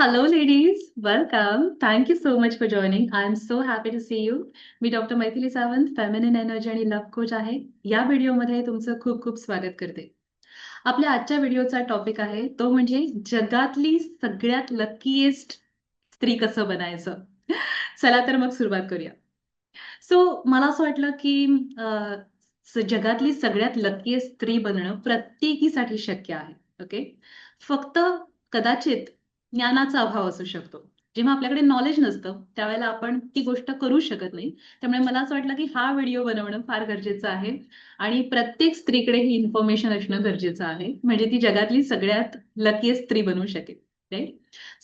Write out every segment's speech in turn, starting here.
Hello, ladies. Welcome. Thank you so much for joining. I'm so happy to see you. Me doctor Maithili Sawant, feminine energy आणि love coach आहे. या व्हिडिओमध्ये तुमचं खूप खूप स्वागत करते. आपल्या आजच्या व्हिडिओचा टॉपिक आहे तो म्हणजे जगातली सगळ्यात लकीएस्ट स्त्री कसं बनायचं. चला तर मग सुरुवात करूया. सो मला असं वाटलं की जगातली सगळ्यात लकीएस्ट स्त्री बनणं प्रत्येकीसाठी शक्य आहे. ओके. फक्त कदाचित ज्ञानाचा अभाव असू शकतो. जेव्हा आपल्याकडे नॉलेज नसतं, त्यावेळेला आपण ती गोष्ट करू शकत नाही. त्यामुळे मला असं वाटलं की हा व्हिडिओ बनवणं फार गरजेचं आहे आणि प्रत्येक स्त्रीकडे ही इन्फॉर्मेशन असणं गरजेचं आहे. म्हणजे ती जगातली सगळ्यात लकीएस्ट स्त्री बनू शकेल. राईट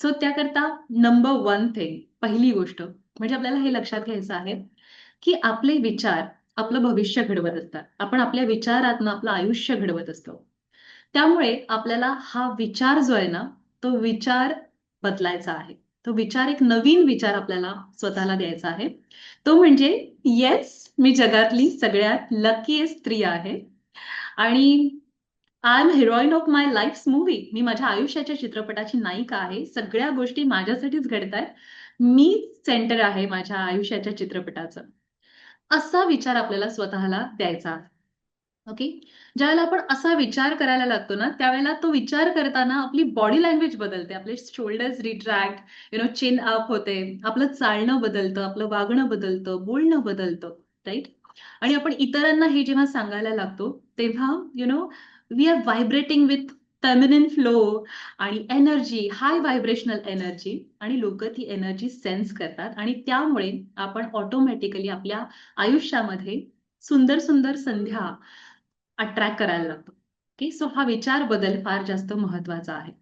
सो त्याकरता नंबर वन थिंग पहिली गोष्ट म्हणजे आपल्याला हे लक्षात घ्यायचं आहे, की आपले विचार आपलं भविष्य घडवत असतात. आपण आपल्या विचारातनं आपलं आयुष्य घडवत असतो. त्यामुळे आपल्याला हा विचार जो आहे ना, तो विचार बदलायचा आहे. तो विचार एक नवीन विचार आपल्याला स्वतःला द्यायचा आहे. तो म्हणजे येस, मी जगातली सगळ्यात लकीएस्ट स्त्री आहे आणि I am heroine of my life movie मी माझ्या आयुष्याच्या चित्रपटाची नायिका आहे. सगळ्या गोष्टी माझ्यासाठीच घडतायत. मी सेंटर आहे माझ्या आयुष्याच्या चित्रपटाचं. असा विचार आपल्याला स्वतःला द्यायचा आहे. ओके. ज्यावेळेला आपण असा विचार करायला लागतो ना, त्यावेळेला तो विचार करताना आपली बॉडी लँग्वेज बदलते. आपले shoulders retract, you know chin up होते. आपलं चालणं बदलतं, आपलं वागणं बदलतं, बोलणं बदलतं, राईट आणि आपण इतरांना हे जेव्हा सांगायला लागतो, तेव्हा you know we are vibrating with feminine flow आणि एनर्जी, हाय व्हायब्रेशनल एनर्जी आणि लोक ती एनर्जी सेन्स करतात आणि त्यामुळे आपण ऑटोमॅटिकली आपल्या आयुष्यामध्ये सुंदर, सुंदर संध्या अट्रॅक्ट करायला लागतो. ओके. सो हा विचार बदल फार जास्त महत्त्वाचा आहे.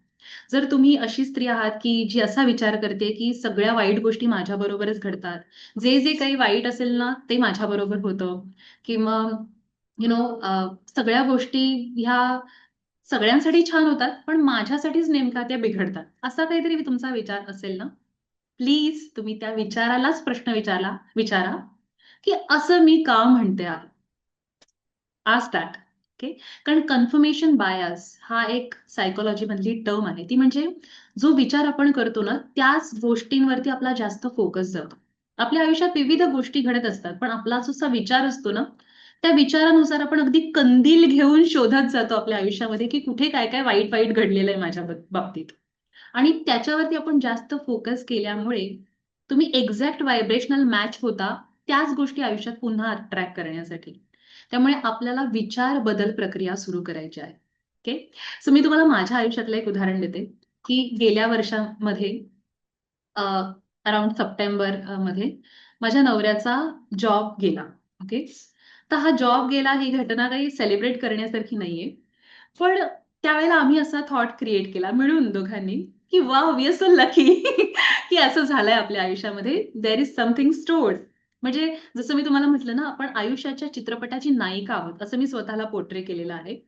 जर तुम्ही अशी स्त्री आहात, की जी असा विचार करते, की सगळ्या वाईट गोष्टी माझ्याबरोबरच घडतात. जे, जे काही वाईट असेल ना, ते माझ्याबरोबर होतं किंवा यु नो सगळ्या गोष्टी ह्या सगळ्यांसाठी छान होतात, पण माझ्यासाठीच नेमका त्या बिघडतात. असा काहीतरी तुमचा विचार असेल ना, प्लीज तुम्ही त्या विचारालाच प्रश्न विचारला विचारा, की असं मी का म्हणते आज दॅट. ओके. कारण कन्फर्मेशन बायस हा एक सायकोलॉजी मधली टर्म आहे. ती म्हणजे जो विचार आपण करतो ना, त्याच गोष्टींवरती आपला जास्त फोकस जातो. आपल्या आयुष्यात विविध गोष्टी घडत असतात, पण आपला जसा विचार असतो ना, त्या विचारानुसार आपण अगदी कंदील घेऊन शोधत जातो आपल्या आयुष्यामध्ये, की कुठे काय-काय वाईट-वाईट घडलेलं आहे माझ्या बाबतीत. आणि त्याच्यावरती आपण जास्त फोकस केल्यामुळे तुम्ही एक्झॅक्ट व्हायब्रेशनल मॅच होता त्याच गोष्टी आयुष्यात पुन्हा अट्रॅक्ट करण्यासाठी. त्यामुळे आपल्याला विचार बदल प्रक्रिया सुरू करायची आहे. ओके. सो मी तुम्हाला माझ्या आयुष्यातलं एक उदाहरण देते, की गेल्या वर्षामध्ये अराउंड सप्टेंबरमध्ये माझ्या नवऱ्याचा जॉब गेला. ओके. तर हा जॉब गेला ही घटना काही सेलिब्रेट करण्यासारखी नाहीये. पण त्यावेळेला आम्ही असा थॉट क्रिएट केला मिळून दोघांनी, की वा वी आर सो लकी की असं झालंय आपल्या आयुष्यामध्ये. There is something stored. म्हणजे जसं मी तुम्हाला म्हटलं ना, आपण आयुष्याच्या चित्रपटाची नायिका आहोत, असं मी स्वतःला पोर्ट्रे केलेलं आहे.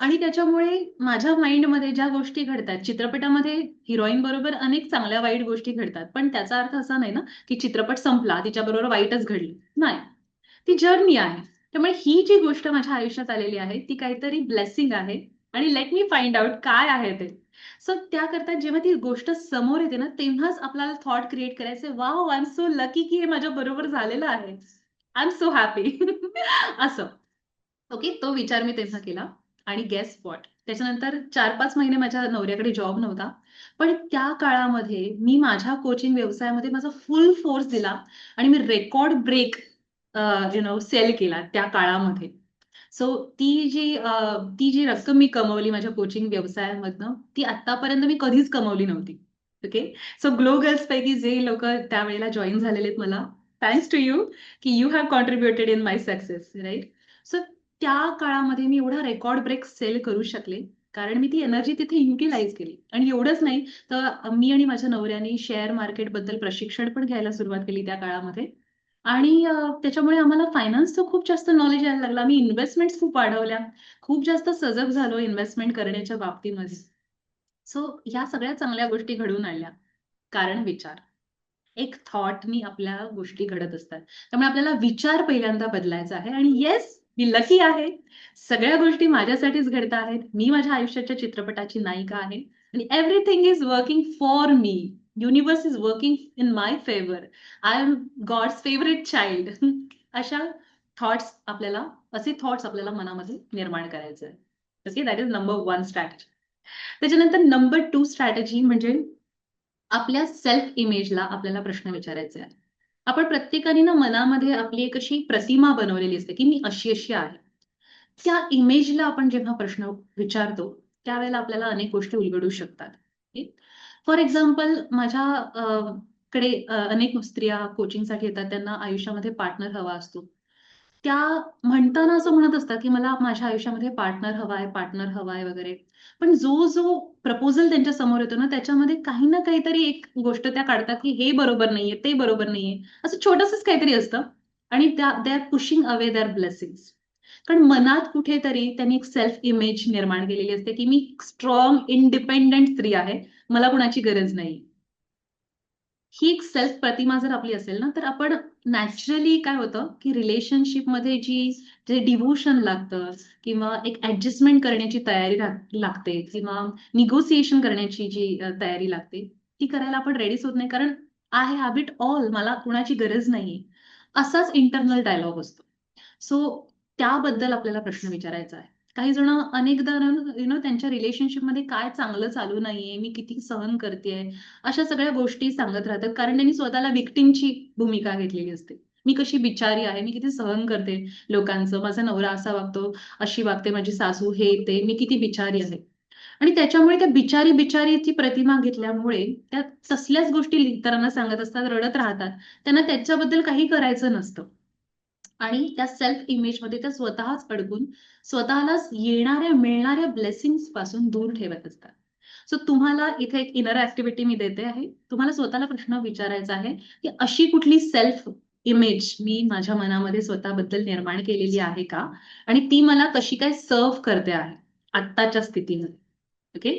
आणि त्याच्यामुळे माझ्या माइंडमध्ये ज्या गोष्टी घडतात चित्रपटामध्ये हिरोईन बरोबर अनेक चांगल्या वाईट गोष्टी घडतात. पण त्याचा अर्थ असा नाही ना, की चित्रपट संपला, तिच्याबरोबर वाईटच घडली नाही. ती जर्नी आहे. त्यामुळे ही जी गोष्ट माझ्या आयुष्यात आलेली आहे, ती काहीतरी ब्लेसिंग आहे आणि लेट मी फाइंड आउट काय आहे ते. सो त्याकरता जेव्हा ती गोष्ट समोर येते ना, तेव्हाच आपल्याला थॉट क्रिएट करायचे, वा आय एम सो लकी की हे माझ्या बरोबर झालेलं आहे. I am so happy." असं. ओके. तो विचार मी तेव्हा केला आणि गेस वॉट त्याच्यानंतर 4-5 महिने माझ्या नवऱ्याकडे जॉब नव्हता. पण त्या काळामध्ये मी माझ्या कोचिंग व्यवसायामध्ये माझा फुल फोर्स दिला आणि मी record break you know sale केला त्या काळामध्ये. सो ती जी ती जी रक्कम मी कमवली माझ्या कोचिंग व्यवसायामधनं, ती आतापर्यंत मी कधीच कमवली नव्हती. ओके. सो ग्लो गर्ल्सपैकी जे लोक त्यावेळेला जॉईन झालेले आहेत मला, थँक्स टू यू की you have contributed in my success, right so त्या काळामध्ये मी एवढा रेकॉर्ड ब्रेक सेल करू शकले, कारण मी ती एनर्जी तिथे युटिलाइज केली. आणि एवढंच नाही, तर मी आणि माझ्या नवऱ्याने शेअर मार्केटबद्दल प्रशिक्षण पण घ्यायला सुरुवात केली त्या काळामध्ये. आणि त्याच्यामुळे आम्हाला फायनान्सचं खूप जास्त नॉलेज यायला लागलं. आम्ही इन्व्हेस्टमेंट खूप वाढवल्या. खूप जास्त सजग झालो इन्व्हेस्टमेंट करण्याच्या बाबतीमध्ये. सो ह्या सगळ्या चांगल्या गोष्टी घडून आल्या. कारण विचार. एक थॉटनी आपल्या गोष्टी घडत असतात. त्यामुळे आपल्याला विचार पहिल्यांदा बदलायचा आहे आणि येस, मी लकी आहे. सगळ्या गोष्टी माझ्यासाठीच घडत आहेत. मी माझ्या आयुष्याच्या चित्रपटाची नायिका आहे. आणि everything is working for me universe is working in my favour I am God's favourite child अशा थॉट्स आपल्याला असे थॉट्स आपल्याला मनामध्ये निर्माण करायचे okay that is number one strategy त्याच्यानंतर नंबर टू स्ट्रॅटेजी म्हणजे आपल्या सेल्फ इमेजला आपल्याला प्रश्न विचारायचे आहे आपण प्रत्येकाने ना मनामध्ये आपली एक अशी प्रतिमा बनवलेली असते की मी अशी अशी आहे. त्या इमेजला आपण जेव्हा प्रश्न विचारतो त्यावेळेला आपल्याला अनेक गोष्टी उलगडू शकतात. फॉर एक्झाम्पल माझ्या कडे अनेक स्त्रिया कोचिंगसाठी येतात त्यांना आयुष्यामध्ये पार्टनर हवा असतो. त्या म्हणताना असं म्हणत असतात की मला माझ्या आयुष्यामध्ये पार्टनर हवाय पार्टनर हवाय वगैरे. पण जो जो प्रपोजल त्यांच्यासमोर येतो ना त्याच्यामध्ये काही ना काहीतरी एक गोष्ट त्या काढतात की हे बरोबर नाहीये ते बरोबर नाहीये. असं छोटसच काहीतरी असतं. आणि त्या they are pushing away their blessings कारण मनात कुठेतरी त्यांनी एक सेल्फ इमेज निर्माण केलेली असते की मी स्ट्रॉंग इंडिपेंडंट स्त्री आहे. मला कुणाची गरज नाही. ही एक सेल्फ प्रतिमा जर आपली असेल ना तर आपण नॅचरली काय होतं की रिलेशनशिपमध्ये जी जे डिव्होशन लागतं किंवा एक ऍडजस्टमेंट करण्याची तयारी लागते किंवा निगोसिएशन करण्याची जी तयारी लागते ती करायला आपण रेडीच होत नाही कारण आय हॅव इट ऑल मला कुणाची गरज नाहीये. असाच इंटरनल डायलॉग असतो. सो त्याबद्दल आपल्याला प्रश्न विचारायचा आहे. काही जण अनेकदा यु नो त्यांच्या रिलेशनशिपमध्ये काय चांगलं चालू नाहीये मी किती सहन करते अशा सगळ्या गोष्टी सांगत राहतात. कारण त्यांनी स्वतःला विक्टिमची भूमिका घेतलेली असते. मी कशी बिचारी आहे मी किती सहन करते लोकांचं माझा नवरा असा वागतो अशी वागते माझी सासू हे ते मी किती बिचारी आहे. आणि त्याच्यामुळे त्या बिचारी बिचारीची प्रतिमा घेतल्यामुळे त्या तसल्याच गोष्टी इतरांना सांगत असतात रडत राहतात. त्यांना त्याच्याबद्दल काही करायचं नसतं. आणि त्या सेल्फ इमेजमध्ये त्या स्वतःच अडकून स्वतःलाच येणाऱ्या मिळणाऱ्या ब्लेसिंग्सपासून दूर ठेवत असतात. सो तुम्हाला इथे एक इनर ऍक्टिव्हिटी मी देते आहे. तुम्हाला स्वतःला प्रश्न विचारायचा आहे की अशी कुठली सेल्फ इमेज मी माझ्या मनामध्ये स्वतःबद्दल निर्माण केलेली आहे का? आणि ती मला कशी काय सर्व्ह करते आहे आत्ताच्या स्थितीमध्ये? ओके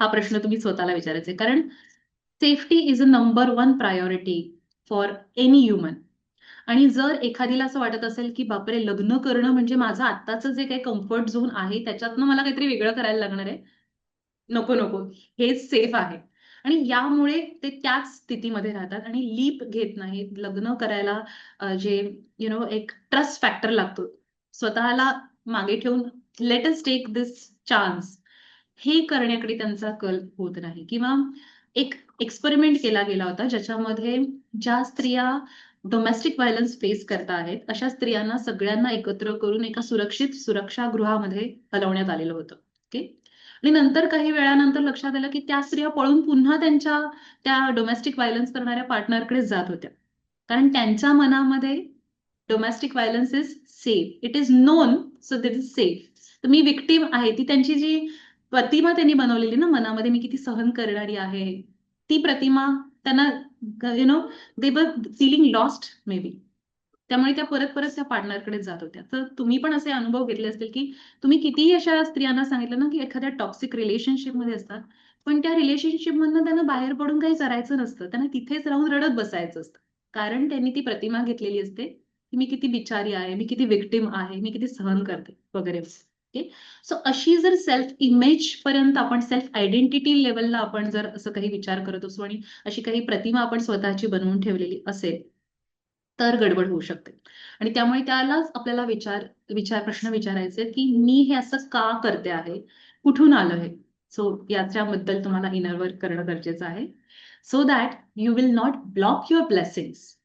हा प्रश्न तुम्ही स्वतःला विचारायचा कारण safety is a number one priority for any human आणि जर एखादीला असं वाटत असेल की बापरे लग्न करणं म्हणजे माझं आत्ताचं जे काही कम्फर्ट झोन आहे त्याच्यातनं मला काहीतरी वेगळं करायला लागणार आहे? नको नको. हेच सेफ आहे. आणि यामुळे ते त्याच स्थितीमध्ये राहतात आणि लीप घेत नाहीत. लग्न करायला जे यु नो एक ट्रस्ट फॅक्टर लागतो. स्वतःला मागे ठेवून लेटस टेक दिस चान्स हे करण्याकडे त्यांचा कल होत नाही. किंवा एक एक्सपेरिमेंट केला गेला होता ज्याच्यामध्ये ज्या स्त्रिया डोमेस्टिक व्हायलन्स फेस करता आहेत अशा स्त्रियांना सगळ्यांना एकत्र करून एका सुरक्षित सुरक्षागृहामध्ये हलवण्यात आलेलं होतं. ओके आणि नंतर काही वेळानंतर लक्षात आलं की त्या स्त्रिया पळून पुन्हा त्यांच्या त्या डोमेस्टिक व्हायलन्स करणाऱ्या पार्टनरकडे जात होत्या. कारण त्यांच्या मनामध्ये domestic violence is safe it is known so that is safe तर मी विक्टीम आहे. ती त्यांची जी प्रतिमा त्यांनी बनवलेली ना मनामध्ये मी किती सहन करणारी आहे ती प्रतिमा त्यांना यु नो दे वर फिलिंग लॉस्ट मे बी त्यामुळे त्या परत परत त्या पार्टनरकडे जात होत्या. तर तुम्ही पण असे अनुभव घेतले असतील की तुम्ही कितीही अशा स्त्रियांना सांगितलं ना की एखाद्या टॉक्सिक रिलेशनशिपमध्ये असतात पण त्या रिलेशनशिपमधनं त्यांना बाहेर पडून काही करायचं नसतं. त्यांना तिथेच राहून रडत बसायचं असतं. कारण त्यांनी ती प्रतिमा घेतलेली असते की मी किती बिचारी आहे मी किती विक्टिम आहे मी किती सहन करते वगैरे. ओके सो अशी जर सेल्फ इमेज पर्यंत आपण सेल्फ आयडेंटिटी लेवलला आपण जर असं काही विचार करत असू आणि अशी काही प्रतिमा आपण स्वतःची बनवून ठेवलेली असेल तर गडबड होऊ शकते. आणि त्यामुळे त्यालाच आपल्याला विचार विचार प्रश्न विचारायचे की मी हे असं का करते आहे? कुठून आलं हे? सो याच्याबद्दल तुम्हाला इनर करणं गरजेचं आहे. So that you will not block your blessings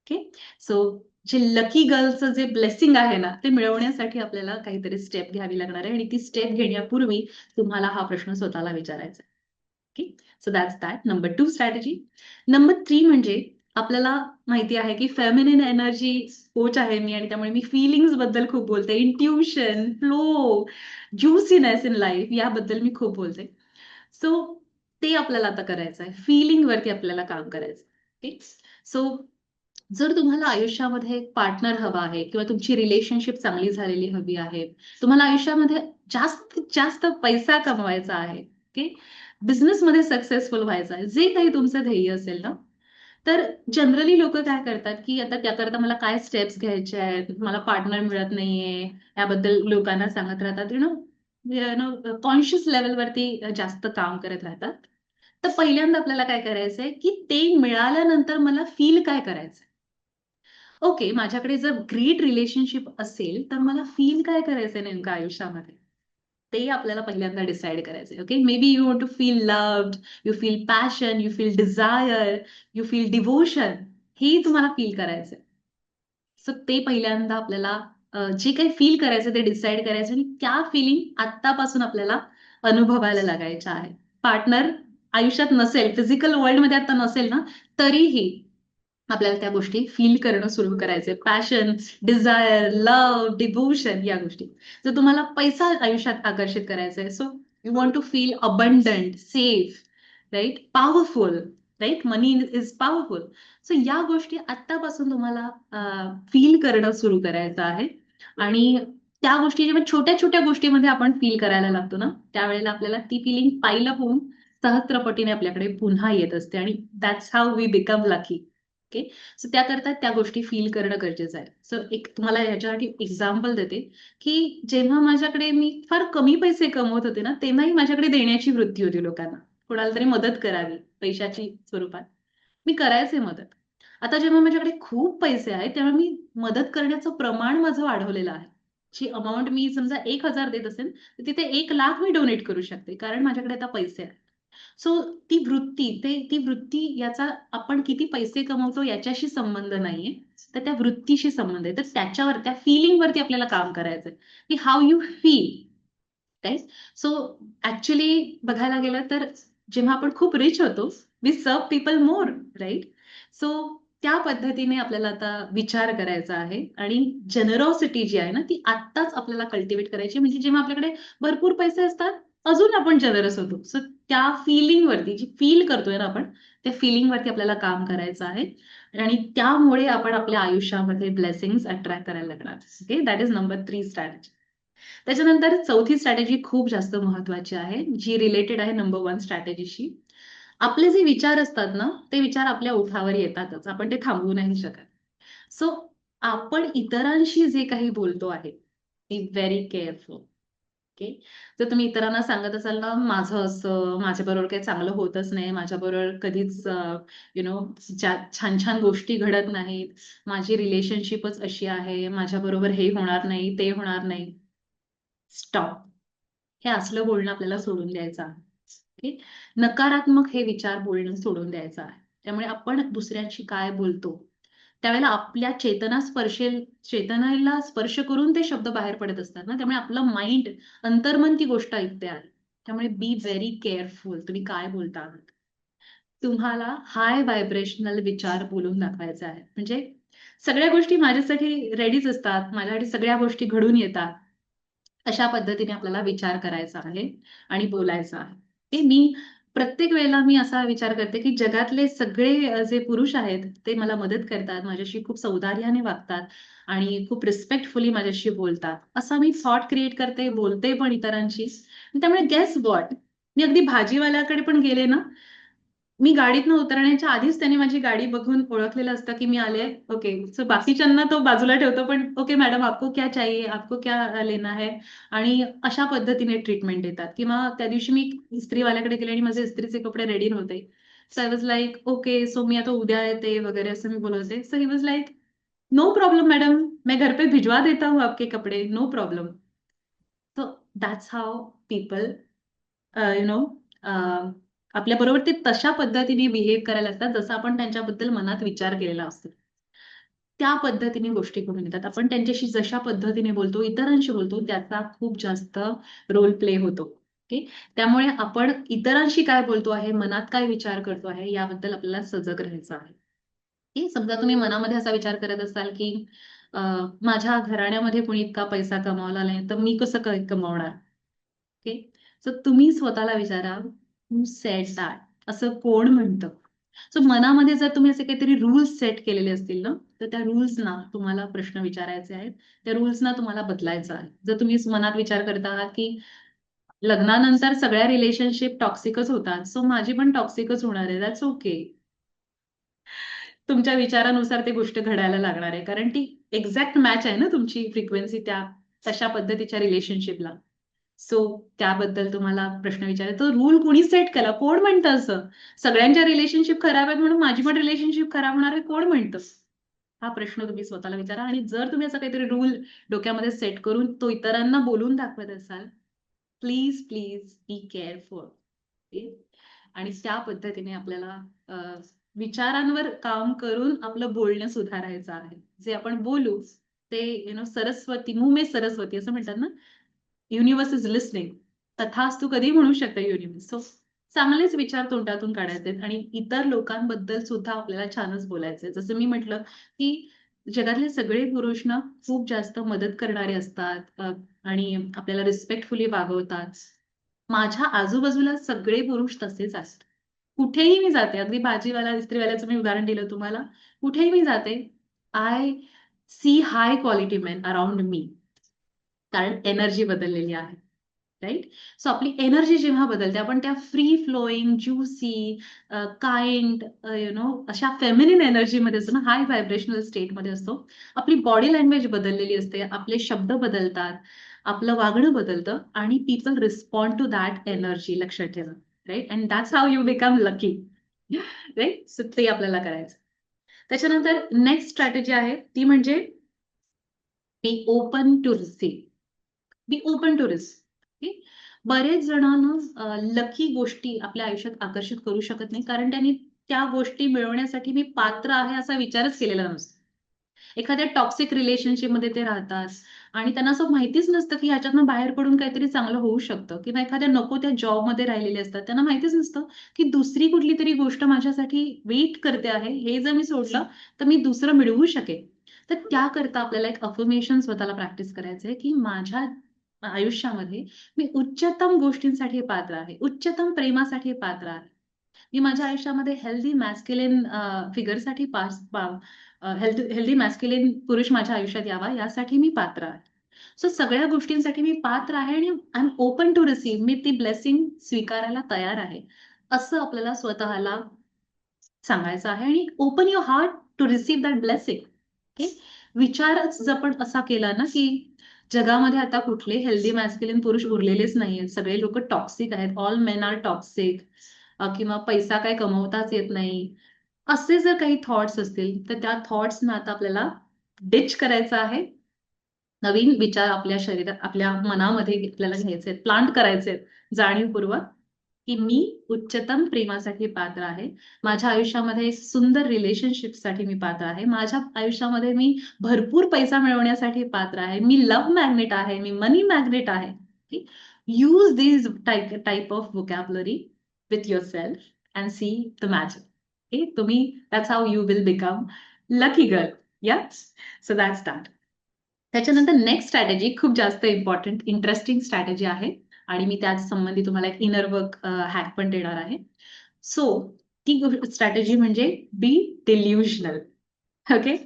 okay so जे लकी गर्लचं जे ब्लेसिंग आहे ना ते मिळवण्यासाठी आपल्याला काहीतरी स्टेप घ्यावी लागणार आहे. आणि ती स्टेप घेण्यापूर्वी तुम्हाला हा प्रश्न स्वतःला विचारायचा okay so that's that number two strategy number three म्हणजे आपल्याला माहिती आहे की फेमिनिन एनर्जी कोच आहे मी आणि त्यामुळे मी फिलिंग्सबद्दल खूप बोलते. Intuition flow juiciness in life याबद्दल मी खूप बोलते. सो ते आपल्याला आता करायचं आहे. फिलिंग वरती आपल्याला काम करायचं ओके सो जर तुम्हाला आयुष्यामध्ये एक पार्टनर हवा आहे किंवा तुमची रिलेशनशिप चांगली झालेली हवी आहे तुम्हाला आयुष्यामध्ये जास्त जास्त पैसा कमवायचा आहे की बिझनेसमध्ये सक्सेसफुल व्हायचं आहे जे काही तुमचं ध्येय असेल ना तर जनरली लोक काय करतात की आता त्याकरता मला काय स्टेप्स घ्यायचे आहेत मला पार्टनर मिळत नाहीये याबद्दल लोकांना सांगत राहतात यु नो नो कॉन्शियस लेवलवरती जास्त काम करत राहतात. तर पहिल्यांदा आपल्याला काय करायचंय, की ते मिळाल्यानंतर मला फील काय करायचंय? ओके, माझ्याकडे जर ग्रेट रिलेशनशिप असेल, तर मला फील काय करायचंय नेमकं आयुष्यामध्ये? ते आपल्याला पहिल्यांदा डिसाईड करायचंय. Okay, maybe you want to feel loved, you feel passion, you feel desire, you feel devotion हे तुम्हाला फील करायचंय. सो ते पहिल्यांदा आपल्याला जे काही फील करायचं ते डिसाईड करायचं आणि त्या फीलिंग आत्तापासून आपल्याला अनुभवायला लागायच्या आहेत. पार्टनर आयुष्यात नसेल, फिजिकल वर्ल्डमध्ये आता नसेल ना, तरीही आपल्याला त्या गोष्टी फील करणं सुरू करायचंय. पॅशन, डिझायर, लव्ह, डिव्होशन या गोष्टी. जर तुम्हाला पैसा आयुष्यात आकर्षित करायचा आहे, so you want to feel abundant, safe, right powerful, right money is powerful. So या गोष्टी आत्तापासून तुम्हाला फील करणं सुरू करायचं आहे आणि त्या गोष्टी जेव्हा छोट्या-छोट्या गोष्टीमध्ये आपण फील करायला लागतो ना, त्यावेळेला आपल्याला ती फीलिंग पाहिलं होऊन सहस्त्रपटीने आपल्याकडे पुन्हा येत असते आणि that's how we become lucky. Okay. So त्याकरता त्या गोष्टी फील करणं गरजेचं आहे. सो एक तुम्हाला याच्यासाठी एक्झाम्पल देते, की जेव्हा माझ्याकडे मी फार कमी पैसे कमवत होते ना, तेव्हाही माझ्याकडे देण्याची वृत्ती होती लोकांना. कोणाला तरी मदत करावी पैशाची स्वरूपात. मी करायचे मदत. आता जेव्हा माझ्याकडे खूप पैसे आहेत, तेव्हा मी मदत करण्याचं प्रमाण माझं वाढवलेलं आहे. जी अमाऊंट मी समजा एक हजार देत असेल, तर तिथे एक लाख मी डोनेट करू शकते. कारण माझ्याकडे आता पैसे आहेत. सो ती वृत्ती, ते ती वृत्ती याचा आपण किती पैसे कमवतो याच्याशी संबंध नाहीये. तर त्या वृत्तीशी संबंध आहे. तर त्याच्यावर त्या फिलिंगवरती आपल्याला काम करायचंय, की how you feel. Right? So actually बघायला गेलं तर जेव्हा आपण खूप रिच होतो, we serve people more, right so त्या पद्धतीने आपल्याला आता विचार करायचा आहे आणि जनरॉसिटी जी आहे ना, ती आत्ताच आपल्याला कल्टिवेट करायची म्हणजे जेव्हा आपल्याकडे भरपूर पैसे असतात, अजून आपण जनरस होतो. सो त्या फिलिंगवरती जी फील करतोय ना आपण, त्या फिलिंगवरती आपल्याला काम करायचं आहे आणि त्यामुळे आपण आपल्या आयुष्यामध्ये ब्लेसिंग अट्रॅक्ट करायला लागणार. Okay, that is number three strategy. त्याच्यानंतर चौथी स्ट्रॅटेजी खूप जास्त महत्वाची आहे, जी रिलेटेड आहे नंबर वन स्ट्रॅटेजीशी. आपले जे विचार असतात ना, ते विचार आपल्या ओठावर येतातच. आपण ते थांबवू नाही शकत. सो आपण इतरांशी जे काही बोलतो आहे, बी व्हेरी केअरफुल. ओके. जर तुम्ही इतरांना सांगत असाल ना, माझं असं, माझ्याबरोबर काही चांगलं होतच नाही, माझ्याबरोबर कधीच यु नो छान-छान गोष्टी घडत नाहीत, माझी रिलेशनशिपच अशी आहे, माझ्याबरोबर हे होणार नाही, ते होणार नाही. स्टॉप. हे असलं बोलणं आपल्याला सोडून द्यायचं आहे. ओके. नकारात्मक हे विचार बोलणं सोडून द्यायचं आहे. त्यामुळे आपण दुसऱ्यांशी काय बोलतो, त्यावेळेला आपल्या चेतना स्पर्शेल चेतनाला स्पर्श करून ते शब्द बाहेर पडत असतात ना, त्यामुळे आपलं माइंड, अंतर्मन ती गोष्ट ऐकते आहे. त्यामुळे बी व्हेरी केअरफुल तुम्ही काय बोलता आहात. तुम्हाला हाय व्हायब्रेशनल विचार बोलून दाखवायचा आहे. म्हणजे सगळ्या गोष्टी माझ्यासाठी रेडीच असतात, माझ्यासाठी सगळ्या गोष्टी घडून येतात. अशा पद्धतीने आपल्याला विचार करायचा आहे आणि बोलायचा आहे. ते मी प्रत्येक वेळेला मी असा विचार करते, की जगातले सगळे जे पुरुष आहेत, ते मला मदत करतात, माझ्याशी खूप सौदार्याने वागतात आणि खूप रिस्पेक्टफुली माझ्याशी बोलतात. असा मी थॉट क्रिएट करते, बोलते पण इतरांशी. त्यामुळे गेस वॉट मी अगदी भाजीवाल्याकडे पण गेले ना, मी गाडीतनं उतरण्याच्या आधीच त्याने माझी गाडी बघून ओळखलेलं असतं, की मी आले ओके. सो बाकीच्यांना तो बाजूला ठेवतो, पण ओके मॅडम आपको क्या चाहिए? आपको क्या लेना है? आणि अशा पद्धतीने ट्रीटमेंट देतात किंवा त्या दिवशी मी इस्त्रीवाल्याकडे गेले आणि माझे इस्त्रीचे कपडे रेडी नव्हते. So I was like okay, so मी आता उद्या येते वगैरे असं मी बोलवते so he was like no problem madam मैं घर पे भिजवा देता हूँ आपके कपड़े, no problem. So that's how people you know आपल्याबरोबर ते तशा पद्धतीने बिहेव करायला लागतात, जसं आपण त्यांच्याबद्दल मनात विचार केलेला असतो. त्या पद्धतीने गोष्टी करून येतात. आपण त्यांच्याशी जशा पद्धतीने बोलतो, इतरांशी बोलतो, त्याचा खूप जास्त रोल प्ले होतो. ओके. त्यामुळे आपण इतरांशी काय बोलतो आहे, मनात काय विचार करतो आहे, याबद्दल आपल्याला सजग राहायचं आहे. समजा तुम्ही मनामध्ये असा विचार करत असाल, की माझ्या घराण्यामध्ये कोणी इतका पैसा कमावला नाही, तर मी कसं कमावणार? ओके. सो तुम्ही स्वतःला विचारा, सेट सेड दॅट? असं कोण म्हणतं? सो मनामध्ये जर तुम्ही असे काहीतरी रूल्स सेट केलेले असतील ना, तर त्या रूल्सना तुम्हाला प्रश्न विचारायचे आहेत. त्या रूल्सना तुम्हाला बदलायचं आहे. जर तुम्ही मनात विचार करत आहात, की लग्नानंतर सगळ्या रिलेशनशिप टॉक्सिकच होतात, सो माझी पण टॉक्सिकच होणार आहे. That's okay. तुमच्या विचारानुसार ते गोष्ट घडायला लागणार आहे. कारण ती एक्झॅक्ट मॅच आहे ना तुमची फ्रिक्वेन्सी त्या तशा पद्धतीच्या रिलेशनशिपला. सो त्याबद्दल तुम्हाला प्रश्न विचारला. तो रूल कोणी सेट केला? कोण म्हणतं असं? सगळ्यांच्या रिलेशनशिप खराब आहेत म्हणून माझी पण रिलेशनशिप खराब होणार आहे. कोण म्हणतं? हा प्रश्न तुम्ही स्वतःला विचारा. आणि जर तुम्ही असं काहीतरी रूल डोक्यामध्ये सेट करून तो इतरांना बोलून दाखवत असाल प्लीज प्लीज बी केअरफुल आणि त्या पद्धतीने आपल्याला विचारांवर काम करून आपलं बोलणं सुधारायचं आहे. जे आपण बोलू ते यु नो सरस्वती मुमे सरस्वती असं म्हणतात ना? युनिव्हर्स इज लिस्निंग तथाच तू कधी म्हणू शकता युनिव्हर्स सो चांगलेच विचार तोंडातून काढायचे आणि इतर लोकांबद्दल सुद्धा आपल्याला छानच बोलायचंय. जसं मी म्हटलं की जगातले सगळे पुरुष ना खूप जास्त मदत करणारे असतात आणि आपल्याला रिस्पेक्टफुली वागवतात. माझ्या आजूबाजूला सगळे पुरुष तसेच असतात कुठेही मी जाते अगदी भाजीवाला इस्त्रीवाल्याचं मी उदाहरण दिलं तुम्हाला. कुठेही मी जाते I see high quality man around me कारण एनर्जी बदललेली आहे राईट सो आपली एनर्जी जेव्हा बदलते आपण त्या free flowing juicy kind you know अशा फेमिनिन एनर्जीमध्ये असतो ना हाय व्हायब्रेशनल स्टेटमध्ये असतो. आपली बॉडी लँग्वेज बदललेली असते आपले शब्द बदलतात आपलं वागणं बदलतं आणि people respond to that energy लक्षात ठेवा right and that's how you become lucky right so ते आपल्याला करायचं. त्याच्यानंतर नेक्स्ट स्ट्रॅटेजी आहे ती म्हणजे be open to receive be open to receive बरेच जणांना लकी गोष्टी आपल्या आयुष्यात आकर्षित करू शकत नाही कारण त्यांनी त्या गोष्टी मिळवण्यासाठी मी पात्र आहे असा विचारच केलेला नसतो. एखाद्या टॉक्सिक रिलेशनशिपमध्ये ते राहतात आणि त्यांना असं माहितीच नसतं की ह्याच्यातनं बाहेर पडून काहीतरी चांगलं होऊ शकतं किंवा एखाद्या नको त्या जॉबमध्ये राहिलेले असतात त्यांना माहितीच नसतं की दुसरी कुठली तरी गोष्ट माझ्यासाठी वेट करते आहे हे जर मी सोडलं तर मी दुसरं मिळवू शकेन. तर त्याकरता आपल्याला एक अफर्मेशन स्वतःला प्रॅक्टिस करायचंय की माझ्या आयुष्यामध्ये मी उच्चतम गोष्टींसाठी पात्र आहे उच्चतम प्रेमासाठी पात्र आहे. मी माझ्या आयुष्यामध्ये हेल्दी मॅस्क्युलिन फिगरसाठी पास हेल्दी हेल्दी मॅस्क्युलिन पुरुष माझ्या आयुष्यात यावा यासाठी मी पात्र आहे. सो सगळ्या गोष्टींसाठी मी पात्र आहे आणि I am open to receive मी ती ब्लेसिंग स्वीकारायला तयार आहे. असं आपल्याला स्वतःला सांगायचं आहे आणि open your heart to receive that blessing okay विचारच आपण असा केला ना की जगामध्ये आता कुठले हेल्दी मॅस्क्युलिन पुरुष उरलेलेच नाहीयेत. सगळे लोक टॉक्सिक आहेत. ऑल मेन आर टॉक्सिक किंवा पैसा काय कमवताच येत नाही. असे जर काही थॉट्स असतील तर त्या थॉट्सना आता आपल्याला डिच करायचं आहे. नवीन विचार आपल्या शरीरात आपल्या मनामध्ये आपल्याला घ्यायचे आहेत. प्लांट करायचे आहेत. जाणीवपूर्वक की मी उच्चतम प्रेमासाठी पात्र आहे. माझ्या आयुष्यामध्ये सुंदर रिलेशनशिपसाठी मी पात्र आहे. माझ्या आयुष्यामध्ये मी भरपूर पैसा मिळवण्यासाठी पात्र आहे. मी लव्ह मॅग्नेट आहे. मी मनी मॅग्नेट आहे. Use this type type of vocabulary with your self and see the magic okay तुम्ही that's how you will become lucky girl yeah so that's that त्याच्यानंतर नेक्स्ट स्ट्रॅटेजी खूप जास्त important interesting strategy आहे. आणि मी त्याच संबंधी तुम्हाला एक इनर वर्क हॅक पण देणार आहे. सो ती स्ट्रॅटेजी म्हणजे be delusional okay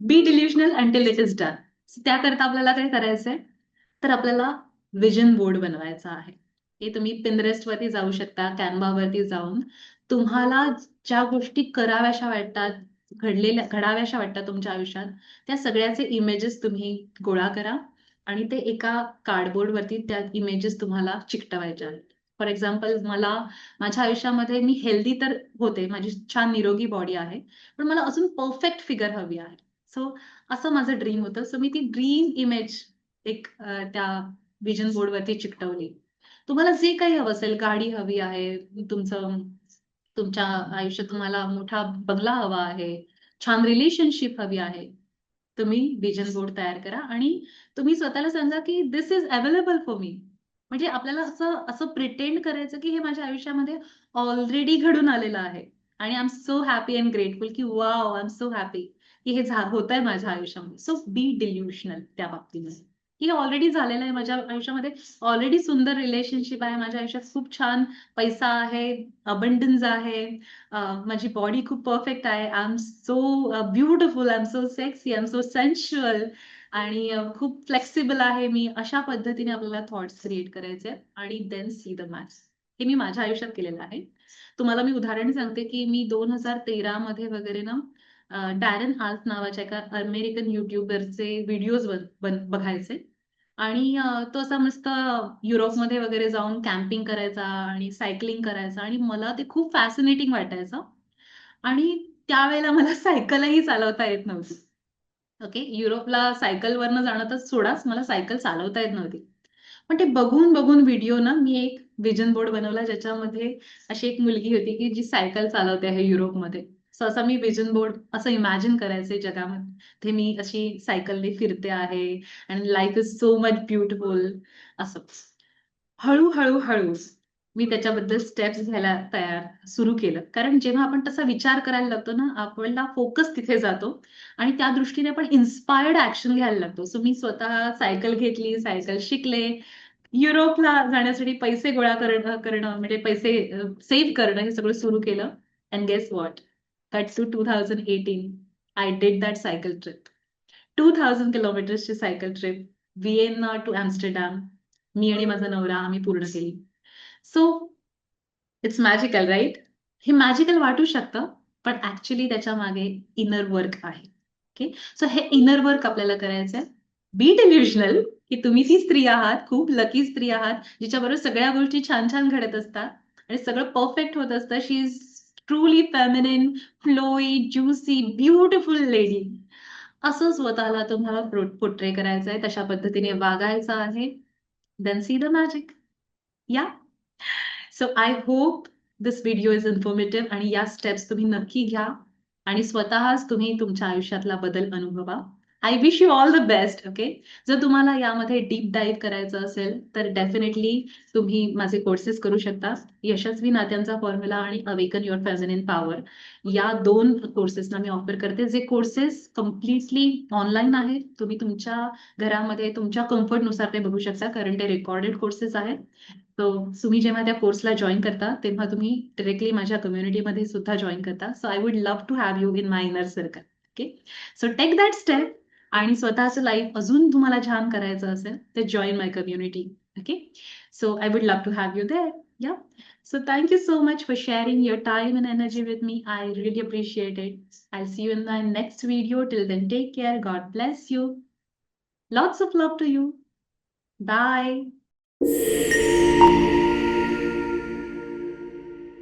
be delusional until it is done त्याकरता आपल्याला काय करायचंय? तर आपल्याला विजन बोर्ड बनवायचा आहे. हे तुम्ही पिनरेस्ट वरती जाऊ शकता कॅनवावरती जाऊन. तुम्हाला ज्या गोष्टी कराव्याशा वाटतात घडलेल्या घडाव्याशा वाटतात तुमच्या आयुष्यात त्या सगळ्याचे इमेजेस तुम्ही गोळा करा. आणि ते एका कार्डबोर्डवरती त्या इमेजेस तुम्हाला चिकटवायच्या आहेत. फॉर एक्झाम्पल मला माझ्या आयुष्यामध्ये मी हेल्दी तर होते माझी छान निरोगी बॉडी आहे पण मला अजून परफेक्ट फिगर हवी आहे. सो असं माझं ड्रीम होतं. सो मी ती ड्रीम इमेज एक त्या विजन बोर्डवरती चिकटवली. तुम्हाला जे काही हवं असेल गाडी हवी आहे तुमचं तुमच्या आयुष्यात तुम्हाला मोठा बंगला हवा आहे छान रिलेशनशिप हवी आहे तुम्ही विजन बोर्ड तयार करा आणि तुम्ही स्वतःला सांगा की this is available for me म्हणजे आपल्याला असं असं प्रिटेंड करायचं की हे माझ्या आयुष्यामध्ये ऑलरेडी घडून आलेलं आहे. आणि I am so happy and grateful की wow I am so happy की हे होत आहे माझ्या आयुष्यामध्ये. सो बी डिल्युशनल त्या बाबतीमध्ये. हे ऑलरेडी झालेलं आहे. माझ्या आयुष्यामध्ये ऑलरेडी सुंदर रिलेशनशिप आहे. माझ्या आयुष्यात खूप छान पैसा आहे. अबंडन्स आहे. माझी बॉडी खूप परफेक्ट आहे. I am so beautiful I am so sexy I am so sensual आणि खूप फ्लेक्सिबल आहे मी. अशा पद्धतीने आपल्याला थॉट्स क्रिएट करायचे आणि देन सी द मॅथ्स हे मी माझ्या आयुष्यात केलेलं आहे. तुम्हाला मी उदाहरण सांगते की मी दोन हजार तेरा मध्ये वगैरे ना डॅरन आल्स नावाच्या एका अमेरिकन युट्यूबरचे व्हिडिओज बघायचे. आणि तो असा मस्त युरोपमध्ये वगैरे जाऊन कॅम्पिंग करायचा आणि सायकलिंग करायचा आणि मला ते खूप फॅसिनेटिंग वाटायचं. आणि त्यावेळेला मला सायकलही चालवता येत नव्हती. ओके. युरोपला सायकलवरनं जाणं तर सोडाच, मला सायकल चालवता येत नव्हती. पण ते बघून-बघून व्हिडिओ ना मी एक विजन बोर्ड बनवला ज्याच्यामध्ये अशी एक मुलगी होती, की जी सायकल चालवते आहे युरोपमध्ये. सो मी विजन बोर्ड असं इमॅजिन करायचे जगामध्ये मी अशी सायकलने फिरते आहे आणि life is so much beautiful असं. हळूहळू हळू मी त्याच्याबद्दल स्टेप्स घ्यायला तयार सुरू केलं. कारण जेव्हा आपण तसा विचार करायला लागतो ना, आपला फोकस तिथे जातो आणि त्या दृष्टीने आपण इन्स्पायर्ड ऍक्शन घ्यायला लागतो. सो मी स्वतः सायकल घेतली, सायकल शिकले. युरोपला जाण्यासाठी पैसे गोळा करणं करणं म्हणजे पैसे सेव्ह करणं हे सगळं सुरू केलं. And guess what That's to 2018 I did that cycle trip. 2000 किलोमीटर्सची cycle trip Vienna to Amsterdam. मी आणि माझा नवरा आम्ही पूर्ण केली. सो इट्स मॅजिकल राईट हे मॅजिकल वाटू शकतं, पण ऍक्च्युअली त्याच्यामागे इनर वर्क आहे. ओके. सो हे इनर वर्क आपल्याला करायचंय. बी डिल्युशनल की तुम्ही ती स्त्री आहात, खूप लकी स्त्री आहात, जिच्याबरोबर सगळ्या गोष्टी छान-छान घडत असतात आणि सगळं परफेक्ट होत असतं. She is truly feminine, flowy, juicy, beautiful lady. असं स्वतःला तुम्हाला पोट्रे करायचं करायचंय, तशा पद्धतीने वागायचं आहे. Then see the magic. Yeah. So I hope this video is informative आणि या स्टेप्स तुम्ही नक्की घ्या आणि स्वतःच तुम्ही तुमच्या आयुष्यातला बदल अनुभवा. I wish you all the best. Okay. जर तुम्हाला यामध्ये डीप डाइव्ह करायचं असेल, तर डेफिनेटली तुम्ही माझे कोर्सेस करू शकता. यशस्वी नात्यांचा फॉर्म्युला आणि अवेकन युअर फेमिनिन पॉवर या दोन कोर्सेसना मी ऑफर करते. जे कोर्सेस कम्प्लिटली ऑनलाईन आहेत. तुम्ही तुमच्या घरामध्ये तुमच्या कम्फर्टनुसार ते बघू शकता कारण ते रेकॉर्डेड कोर्सेस आहेत. सो तुम्ही जेव्हा त्या कोर्सला जॉईन करता, तेव्हा तुम्ही डिरेक्टली माझ्या कम्युनिटीमध्ये सुद्धा जॉईन करता. So I would love to have you in my inner circle. Okay. So take that step आणि स्वतःचं लाईफ अजून तुम्हाला छान करायचं असेल, तर join my community. Okay. So I would love to have you there. Yeah. So thank you so much for sharing your time and energy with me. I really appreciate it. I see you in my next video. Till then take care. God bless you. Lots of love to you. Bye.